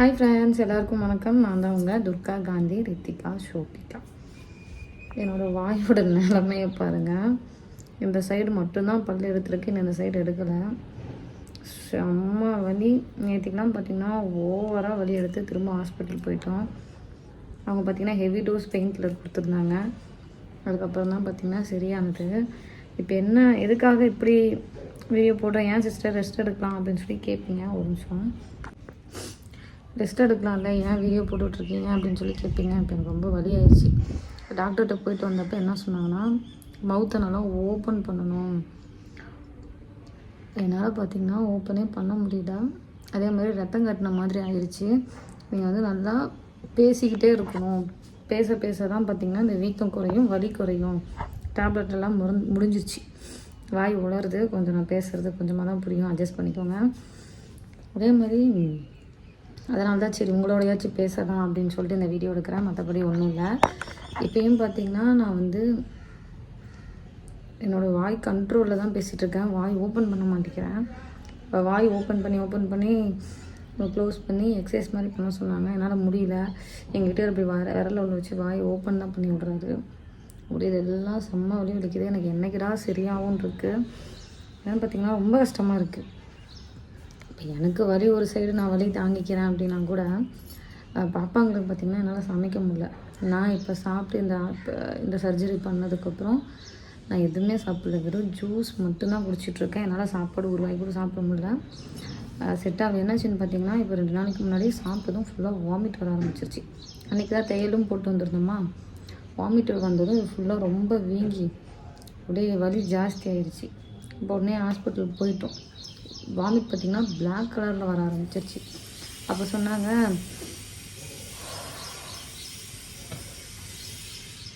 Hi friends எல்லாருக்கும் வணக்கம். நான் தான் உங்கள் துர்கா காந்தி ரித்திகா ஷோபிகா என்னோட வாயோட நிலைமையை பாருங்கள் இந்த சைடு மட்டும்தான் பல் எடுத்துருக்கு. இந்த சைடு எடுக்கலை. செம்ம வலி. நேற்றுக்கெலாம் பார்த்திங்கன்னா ஓவராக வலி எடுத்து திரும்ப ஹாஸ்பிட்டல் போயிட்டோம். அவங்க பார்த்திங்கன்னா ஹெவி டோஸ் பெயின் கில்லர் கொடுத்துருந்தாங்க. அதுக்கப்புறம் தான் பார்த்திங்கன்னா சரியானது. இப்போ என்ன எதுக்காக இப்படி வீடியோ போடுறேன்? ஏன் சிஸ்டர் ரெஸ்ட் எடுக்கலாம் அப்படின்னு சொல்லி கேட்பீங்க ஒரு நிமிஷம். ரெஸ்ட் எடுக்கலாம்ல ஏன் வீடியோ போட்டுட்ருக்கீங்க அப்படின்னு சொல்லி கேட்பீங்க. இப்போ எனக்கு ரொம்ப வலி ஆயிடுச்சு. டாக்டர்கிட்ட போயிட்டு வந்தப்போ என்ன சொன்னாங்கன்னா மவுத்தை நல்லா ஓப்பன் பண்ணணும். என்னால் பார்த்தீங்கன்னா ஓப்பனே பண்ண முடியல. அதே மாதிரி ரத்தம் கட்டின மாதிரி ஆயிடுச்சு நீங்கள் வந்து நல்லா பேசிக்கிட்டே இருக்கணும். பேச பேச தான் பார்த்தீங்கன்னா இந்த வீக்கம் குறையும் வலி குறையும். டேப்லெட் எல்லாம் முறந் முடிஞ்சிச்சு வாய் உளருது கொஞ்சம் நான் பேசுகிறது கொஞ்சமாக தான் புரியும். அட்ஜஸ்ட் பண்ணிக்கோங்க. அதே மாதிரி அதனால தான் சரி உங்களோடையாச்சும் பேசலாம் அப்படின்னு சொல்லிட்டு இந்த வீடியோ எடுக்கிறேன். மற்றபடி ஒன்றும் இல்லை. இப்போயும் பார்த்தீங்கன்னா நான் வந்து என்னோடய வாய் கண்ட்ரோலில் தான் பேசிகிட்ருக்கேன் வாய் ஓப்பன் பண்ண மாட்டேங்கிறேன். இப்போ வாய் ஓப்பன் பண்ணி ஓப்பன் பண்ணி க்ளோஸ் பண்ணி எக்ஸசைஸ் மாதிரி பண்ண சொன்னாங்க. என்னால் முடியல. எங்கிட்ட இப்படி வர விரல உள்ள வச்சு வாய் ஓப்பன் தான் பண்ணி விட்றாரு முடியல எல்லாம் செம்ம வழி வலிக்குது. எனக்கு என்னைக்குடா சரியாகவும் இருக்குது ஏன்னு பார்த்தீங்கன்னா ரொம்ப கஷ்டமாக இருக்குது இப்போ எனக்கு வலி ஒரு சைடு நான் வலி தாங்கிக்கிறேன் அப்படின்னா கூட பாப்பாங்களுக்கு பார்த்திங்கன்னா என்னால் சமைக்க முடில நான் இப்போ சாப்பிட்டு இந்த இந்த சர்ஜரி பண்ணதுக்கப்புறம் நான் எதுவுமே சாப்பிடல. வெறும் ஜூஸ் மட்டும்தான் குடிச்சிட்ருக்கேன் என்னால் சாப்பாடு ஒரு வாய் கூட சாப்பிட முடில செட் என்னச்சுன்னு என்னாச்சுன்னு பார்த்தீங்கன்னா இப்போ ரெண்டு நாளைக்கு முன்னாடி சாப்பிட்டதும் ஃபுல்லாக வாமிட் வர ஆரம்பிச்சிருச்சு. அன்றைக்கி தான் தையலும் போட்டு வந்திருந்தோமா? வாமிட் வந்ததும் ஃபுல்லாக ரொம்ப வீங்கி அப்படியே வலி ஜாஸ்தி ஆயிடுச்சு இப்போ உடனே ஹாஸ்பிட்டலுக்கு போயிட்டோம். வாமிட் பார்த்திங்கன்னா பிளாக் கலரில் வர ஆரம்பிச்சிருச்சு. அப்போ சொன்னாங்க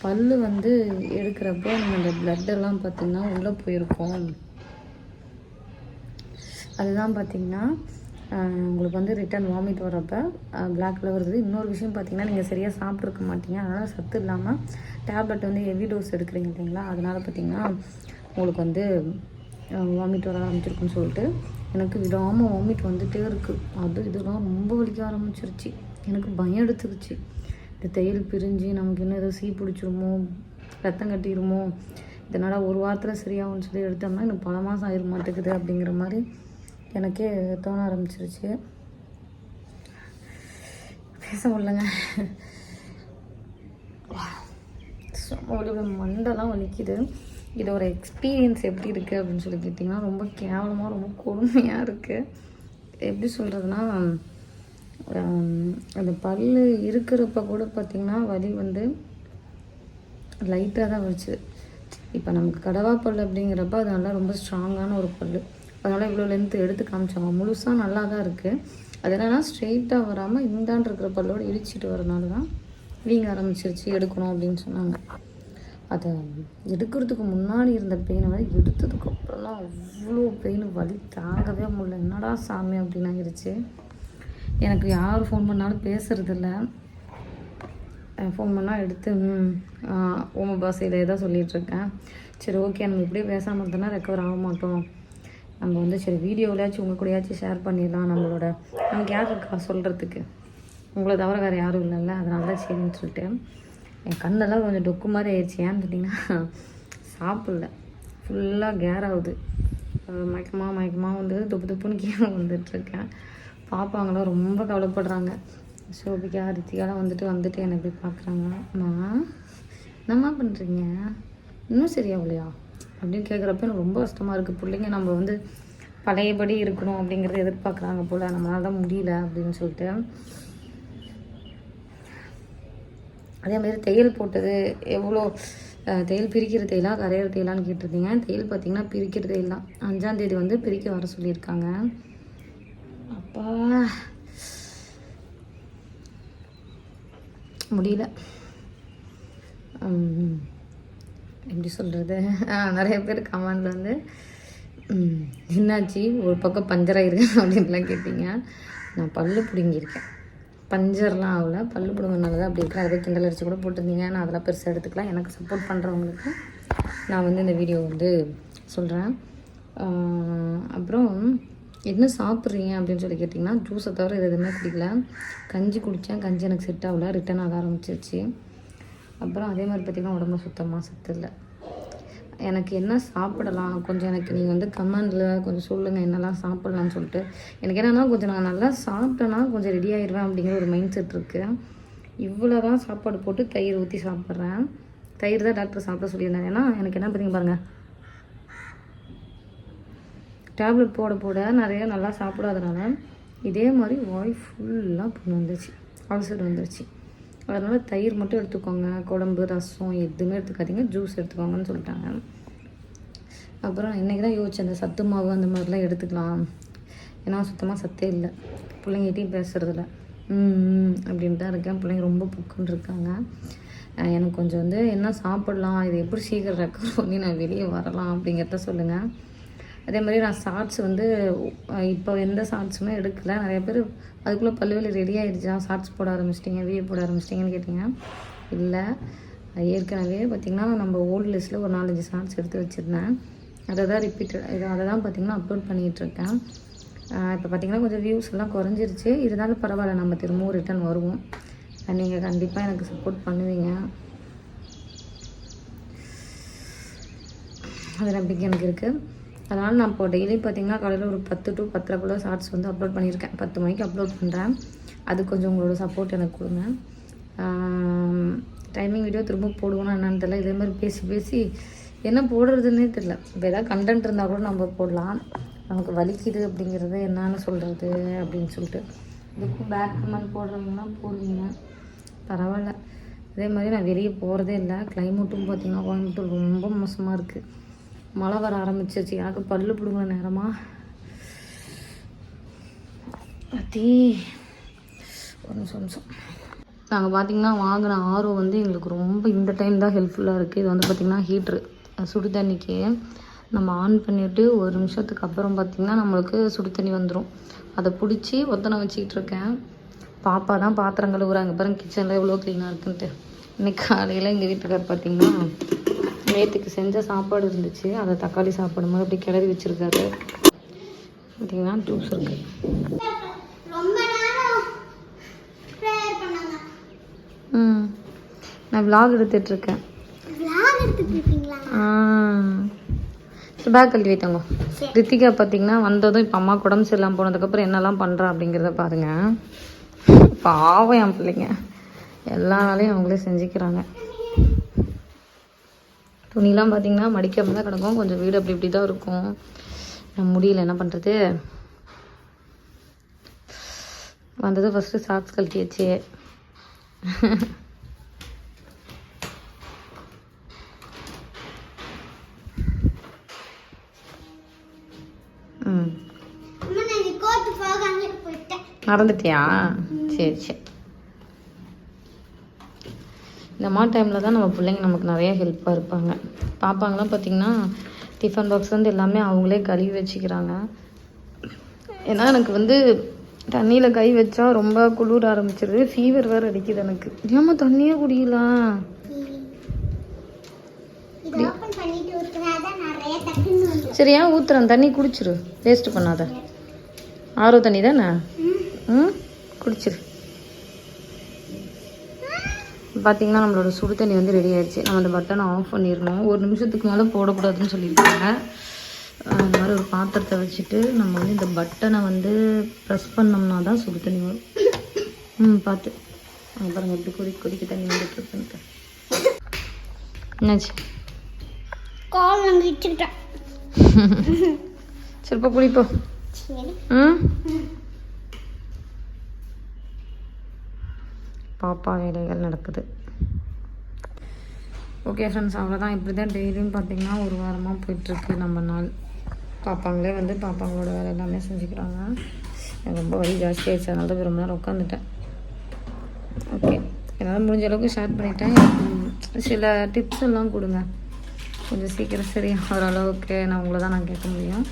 பல்லு வந்து எடுக்கிறப்போ நம்ம அந்த பிளட்டெல்லாம் பார்த்திங்கன்னா உள்ளே போயிருக்கோம். அதுதான் பார்த்திங்கன்னா உங்களுக்கு வந்து ரிட்டர்ன் வாமிட் வரப்போ பிளாக் கலர் வருது இன்னொரு விஷயம் பார்த்தீங்கன்னா நீங்கள் சரியாக சாப்பிட்ருக்க மாட்டீங்க. அதனால் சத்து இல்லாமல் டேப்லெட் வந்து ஹெவி டோஸ் எடுக்கிறீங்க இல்லைங்களா? அதனால் பார்த்தீங்கன்னா உங்களுக்கு வந்து வாமிட் வர ஆரம்பிச்சிருக்குன்னு சொல்லிட்டு எனக்கு விடாமல் வாமிட் வந்துகிட்டே இருக்குது அது இதெல்லாம் ரொம்ப வலிக்க ஆரம்பிச்சிருச்சு. எனக்கு பயம் எடுத்துருச்சு இந்த தையல் பிரிஞ்சு நமக்கு இன்னும் ஏதோ சீ பிடிச்சிருமோ ரத்தம் கட்டிடுமோ இதனால் ஒரு வாரத்தில் சரியாகும்னு சொல்லி எடுத்தோம்னா எனக்கு பல மாதம் ஆயிர மாட்டேங்குது அப்படிங்கிற மாதிரி எனக்கே தோண ஆரம்பிச்சிருச்சு. பேச முடியலங்க. சும்மா மண்டெல்லாம் வலிக்குது. இதோட எக்ஸ்பீரியன்ஸ் எப்படி இருக்குது அப்படின்னு சொல்லி கேட்டிங்கன்னா ரொம்ப கேவலமாக ரொம்ப கொடுமையாக இருக்குது எப்படி சொல்கிறதுனா அந்த பல் இருக்கிறப்ப கூட பார்த்திங்கன்னா வலி வந்து லைட்டாக தான் வலிச்சுது இப்போ நமக்கு கடவா பல் அப்படிங்கிறப்ப அது நல்லா ரொம்ப ஸ்ட்ராங்கான ஒரு பல் அதனால் இவ்வளோ லென்த்து எடுத்து காமிச்சாங்க. முழுசாக நல்லா தான் இருக்குது அது என்னென்னா ஸ்ட்ரெயிட்டாக வராமல் இந்தாண்டு இருக்கிற பல்லோடு இடிச்சிட்டு வரனால தான் வீங்க ஆரம்பிச்சிருச்சு எடுக்கணும் அப்படின்னு சொன்னாங்க. அதை எடுக்கிறதுக்கு முன்னாடி இருந்த பெயினை வந்து எடுத்ததுக்கு அப்புறம்லாம் அவ்வளோ பெயின் வலி தாங்கவே முடியல. என்னடா சாமி அப்படின்னு ஆயிடுச்சு. எனக்கு யார் ஃபோன் பண்ணாலும் பேசுறதில்ல. ஃபோன் பண்ணால் எடுத்து ம், ஆ, ஓம பாஷையில் தான் சொல்லிகிட்ருக்கேன் சரி ஓகே நம்ம இப்படியே பேசாமல் இருந்தோம்னா ரெக்கவர் ஆக மாட்டோம். நம்ம வந்து சரி வீடியோவிலையாச்சும் உங்கள் கூடயாச்சும் ஷேர் பண்ணிடலாம் நம்மளோட. நமக்கு யார் இருக்கா சொல்கிறதுக்கு உங்களை தவிர வேறு யாரும் இல்லைல்ல. அதனால தான் சரின்னு சொல்லிட்டு. என் கண்ணெல்லாம் கொஞ்சம் டொக்கு மாதிரி ஆயிடுச்சு. ஏன்னு கேட்டிங்கன்னா சாப்பிடல. ஃபுல்லாக கேர் ஆகுது. மயக்கமாக மயக்கமாக வந்து துப்பு துப்புன்னு கீழே வந்துட்டுருக்கேன் பாப்பாங்களாம் ரொம்ப கவலைப்படுறாங்க. சோபிகா ரித்திகாலாம் வந்துட்டு வந்துட்டு என்னை போய் பார்க்குறாங்க. அம்மா என்னம்மா பண்ணுறீங்க இன்னும் சரியாகலையா? அப்படின்னு கேட்குறப்ப எனக்கு ரொம்ப கஷ்டமாக இருக்குது பிள்ளைங்க நம்ம வந்து பழையபடி இருக்கணும் அப்படிங்கிறத எதிர்பார்க்குறாங்க போல். நம்மளால் தான் முடியல அப்படின்னு சொல்லிட்டு அதே மாதிரி தையல் போட்டது எவ்வளோ தையல் பிரிக்கிற தையலா கரையிற தையலான்னு கேட்டிருந்தீங்க. தையல் பார்த்தீங்கன்னா பிரிக்கிற தையல் தான். அஞ்சாந்தேதி வந்து பிரிக்க வர சொல்லியிருக்காங்க. அப்பா. முடியல. எப்படி சொல்கிறது நிறைய பேர் கமெண்டில் வந்து என்னாச்சு? ஒரு பக்கம் பஞ்சர் ஆயிருக்கு அப்படின்லாம் கேட்டீங்க. நான் பல்லு பிடுங்கியிருக்கேன். பஞ்சர்லாம் ஆகல. பல்லு பிடுங்கினால தான் அப்படி இருக்கிற அதே கிண்டல் அரிச்சு கூட போட்டிருந்தீங்க. நான் அதெல்லாம் பெருசாக எடுத்துக்கலாம் எனக்கு சப்போர்ட் பண்ணுறவங்களுக்கு நான் வந்து இந்த வீடியோ வந்து சொல்கிறேன் அப்புறம் என்ன சாப்பிட்றீங்க அப்படின்னு சொல்லி கேட்டிங்கன்னா ஜூஸை தவிர இது எதுவுமே குடிக்கல. கஞ்சி குடித்தேன் கஞ்சி எனக்கு செட் ஆகல. ரிட்டன் ஆக ஆரம்பிச்சிருச்சு. அப்புறம் அதே மாதிரி பார்த்திங்கன்னா உடம்பு சுத்தமாக சத்து இல்லை. எனக்கு என்ன சாப்பிடலாம்? கொஞ்சம் எனக்கு நீங்கள் வந்து கமெண்டில் கொஞ்சம் சொல்லுங்கள் என்னெல்லாம் சாப்பிட்லான்னு சொல்லிட்டு. எனக்கு என்னென்னா கொஞ்சம் நான் நல்லா சாப்பிட்டேன்னா கொஞ்சம் ரெடி ஆயிடுவேன் அப்படிங்கிற ஒரு மைண்ட் செட் இருக்குது இவ்வளோ தான் சாப்பாடு போட்டு தயிர் ஊற்றி சாப்பிட்றேன். தயிர் தான் டாக்டர் சாப்பிட சொல்லியிருந்தாங்க ஏன்னா எனக்கு என்ன பார்த்தீங்க பாருங்கள் டேப்லெட் போட போட நிறைய நல்லா சாப்பிடாதனால இதே மாதிரி வாய் ஃபுல்லாக புண்ணு வந்துருச்சு. அல்சர் வந்துருச்சு. அதனால் தயிர் மட்டும் எடுத்துக்கோங்க. குழம்பு ரசம் எதுவுமே எடுத்துக்காதீங்க. ஜூஸ் எடுத்துக்கோங்கன்னு சொல்லிட்டாங்க. அப்புறம் இன்றைக்கி தான் யோசிச்சேன். அந்த சத்து மாவு அந்த மாதிரிலாம் எடுத்துக்கலாம். ஏன்னா சுத்தமாக சத்தே இல்லை. பிள்ளைங்கிட்டையும் பேசுகிறதில்ல ம் அப்படின்ட்டு தான் இருக்கேன். பிள்ளைங்க ரொம்ப புக்குன்னு இருக்காங்க. எனக்கு கொஞ்சம் வந்து என்ன சாப்பிட்லாம்? இது எப்படி சீக்கிரம் ரெக்கவர் பண்ணி நான் வெளியே வரலாம் அப்படிங்கிறத சொல்லுங்கள் அதே மாதிரி நான் ஷார்ட்ஸ் வந்து இப்போ எந்த ஷார்ட்ஸுமே எடுக்கல. நிறைய பேர் அதுக்குள்ளே பல்லுவலி ரெடி ஆகிடுச்சா ஷார்ட்ஸ் போட ஆரம்பிச்சிட்டிங்க வீடியோ போட ஆரம்பிச்சிட்டிங்கன்னு கேட்டிங்க. இல்லை. ஏற்கனவே பார்த்திங்கன்னா நம்ம ஓல்டு லிஸ்ட்டில் ஒரு நாலஞ்சு ஷார்ட்ஸ் எடுத்து வச்சுருந்தேன். அதை தான் ரிப்பீட்டட் இது அதை தான் பார்த்திங்கன்னா அப்லோட் பண்ணிகிட்ருக்கேன் இப்போ பார்த்திங்கன்னா கொஞ்சம் வியூஸ் எல்லாம் குறைஞ்சிருச்சு. இருந்தாலும் பரவாயில்ல நம்ம திரும்பவும் ரிட்டர்ன் வருவோம். நீங்கள் கண்டிப்பாக எனக்கு சப்போர்ட் பண்ணுவீங்க. அது நம்பிக்கை எனக்கு இருக்குது அதனால் நான் இப்போ டெய்லி பார்த்தீங்கன்னா காலையில் ஒரு பத்து டு பத்தரைக்குள்ளே ஷார்ட்ஸ் வந்து அப்லோட் பண்ணியிருக்கேன். பத்து மணிக்கு அப்லோட் பண்ணுறேன் அது கொஞ்சம் உங்களோட சப்போர்ட் எனக்கு கொடுங்க. டைமிங் வீடியோ திரும்ப போடுவோம்னா என்னன்னு தெரியல. இதே மாதிரி பேசி பேசி என்ன போடுறதுன்னே தெரில இப்போ ஏதாவது கண்டென்ட் இருந்தால் கூட நம்ம போடலாம். நமக்கு வலிக்குது அப்படிங்கிறது என்னன்னு சொல்கிறது அப்படின்னு சொல்லிட்டு. இதுக்கும் பேக் கமெண்ட் போடுறவங்கலாம் போடுவீங்க. பரவாயில்ல. அதே மாதிரி நான் வெளியே போகிறதே இல்லை. கிளைமேட்டும் பார்த்தீங்கன்னா கோயம்புத்தூர் ரொம்ப மோசமாக இருக்குது மழை வர ஆரம்பிச்சிருச்சு. எனக்கு பல்லு பிடுங்குற நேரமா? அத்தி ஒரு நிமிஷம் நிமிஷம். நாங்கள் பார்த்தீங்கன்னா வாங்கின ஆரோ வந்து எங்களுக்கு ரொம்ப இந்த டைம் தான் ஹெல்ப்ஃபுல்லாக இருக்குது இது வந்து பார்த்திங்கன்னா ஹீட்ரு சுடு தண்ணிக்கு நம்ம ஆன் பண்ணிவிட்டு ஒரு நிமிஷத்துக்கு அப்புறம் பார்த்திங்கன்னா நம்மளுக்கு சுடு தண்ணி வந்துடும் அதை பிடிச்சி ஒத்தனை வச்சுக்கிட்டு இருக்கேன். பாப்பா தான் பாத்திரம் கழுவுறாங்க. பாருங்க கிச்சனில் எவ்வளோ க்ளீனாக இருக்குன்ட்டு. இன்னைக்கு காலையில் எங்கள் வீட்டுக்கார் பார்த்திங்கன்னா நேற்றுக்கு செஞ்ச சாப்பாடு இருந்துச்சு. அதை தக்காளி சாப்பாடு மாதிரி அப்படி கிளறி வச்சுருக்காரு. பார்த்தீங்கன்னா ஜூஸ் பண்ணாங்க. ம். நான் விலாக் எடுத்துட்ருக்கேன் பேக் கழுவி வைத்தவங்க. ரித்திகா பார்த்தீங்கன்னா வந்ததும் இப்போ அம்மா உடம்பு சரியில்லாமல் போனதுக்கப்புறம் என்னெல்லாம் பண்ணுறா அப்படிங்கிறத பாருங்க. பாவம் என் பிள்ளைங்க. எல்லா வேலையும் அவங்களே செஞ்சுக்கிறாங்க. துணிலாம் பார்த்தீங்கன்னா மடிக்காம தான் கிடக்கும். கொஞ்சம் வீடு அப்படி இப்படி தான் இருக்கும். முடியல. என்ன பண்ணுறது வந்தது ஃபஸ்ட்டு சாக்ஸ் கழட்டியாச்சு. மறந்துட்டியா? சரி சரி. இந்த மாதிரி டைமில் தான் நம்ம பிள்ளைங்க நமக்கு நிறைய ஹெல்ப்பாக இருப்பாங்க. பாப்பாங்களாம் பார்த்திங்கன்னா டிஃபன் பாக்ஸ் வந்து எல்லாமே அவங்களே கழுவி வச்சுக்கிறாங்க. ஏன்னா எனக்கு வந்து தண்ணியில் கை வச்சா ரொம்ப குளிர ஆரம்பிச்சிருது. ஃபீவர் வேறு அடிக்குது எனக்கு. ஏம்மா தண்ணியே குடிக்கலாம் இது ஓபன் பண்ணிட்டு ஊத்துனாதான் நிறைய டக்குன்னு வந்துடும். சரி ஏன் ஊற்றுறேன் தண்ணி குடிச்சிரு. வேஸ்ட் பண்ணாத. ஆரோ தண்ணி தானே? ம் குடிச்சிரு. பார்த்தீங்கன்னா நம்மளோட சுடு தண்ணி வந்து ரெடி ஆயிடுச்சு. நம்ம அந்த பட்டனை ஆஃப் பண்ணிடணும். ஒரு நிமிஷத்துக்கு மேலே போடக்கூடாதுன்னு சொல்லியிருக்காங்க. அந்த மாதிரி ஒரு பாத்திரத்தை வச்சுட்டு நம்ம வந்து இந்த பட்டனை வந்து ப்ரெஸ் பண்ணோம்னா தான் சுடு தண்ணி வரும். ம் பார்த்து பாருங்க எப்படி கொதி கொதிக்க தண்ணி வந்துட்டு இருக்குன்ட்டு என்னாச்சு? கால் அங்கே வச்சுக்கிட்டேன் சரிப்பா குடிப்போம். ம்? பாப்பா வேலைகள் நடக்குது. ஓகே ஃப்ரெண்ட்ஸ் அவ்வளோதான் இப்படி தான் டெய்லியும் பார்த்தீங்கன்னா ஒரு வாரமாக போயிட்டுருக்கு நம்ம நாள். பாப்பாங்களே வந்து பாப்பாங்களோட வேலை எல்லாமே செஞ்சுக்கிறாங்க. எனக்கு ரொம்ப வழி ஜாஸ்தியாகிடுச்சு அதனால தான் ரொம்ப நேரம் உட்காந்துட்டேன். ஓகே என்னால் முடிஞ்ச அளவுக்கு ஷேர் பண்ணிட்டேன். சில டிப்ஸ் எல்லாம் கொடுங்க. கொஞ்சம் சீக்கிரம் சரி ஓரளவுக்கு நான் உங்களை தான் நான் கேட்க முடியும்.